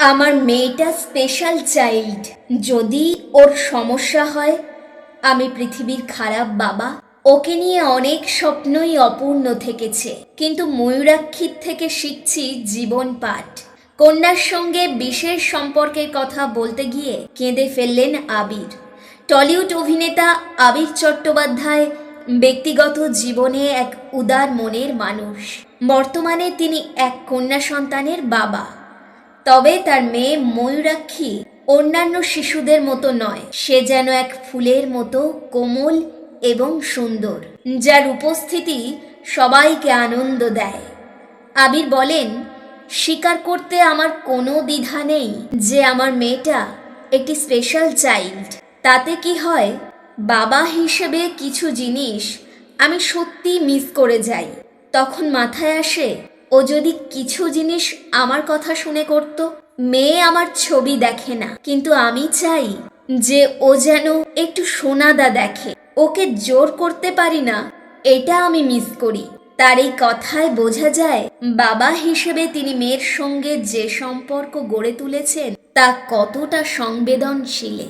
আমার মেয়েটা special child যদি ওর সমস্যা হয়, আমি পৃথিবীর খারাপ বাবা। ওকে নিয়ে অনেক স্বপ্নই অপূর্ণ থেকেছে। কিন্তু ময়ূরাক্ষীর থেকে শিখছি জীবন পাঠ। কন্যার সঙ্গে বিশেষ সম্পর্কের কথা বলতে গিয়ে কেঁদে ফেললেন আবির। টলিউড অভিনেতা আবির চট্টোপাধ্যায় ব্যক্তিগত জীবনে এক উদার মনের মানুষ। বর্তমানে তিনি এক কন্যা সন্তানের বাবা। তবে তার মেয়ে ময়ূরাক্ষী অন্যান্য শিশুদের মতো নয়। সে যেন এক ফুলের মতো কোমল এবং সুন্দর, যার উপস্থিতি সবাইকে আনন্দ দেয়। আবির বলেন, স্বীকার করতে আমার কোনো দ্বিধা নেই যে আমার মেয়েটা একটি স্পেশাল চাইল্ড তাতে কি হয়? বাবা হিসেবে কিছু জিনিস আমি সত্যি মিস করে যাই। তখন মাথায় আসে ও যদি কিছু জিনিস আমার কথা শুনে করত, মেয়ে আমার ছবি দেখে না। কিন্তু আমি চাই যে ও যেন একটু সোনাদা দেখে। ওকে জোর করতে পারি না, এটা আমি মিস করি। তার এই কথায় বোঝা যায়, বাবা হিসেবে তিনি মেয়ের সঙ্গে যে সম্পর্ক গড়ে তুলেছেন, তা কতটা সংবেদনশীলে।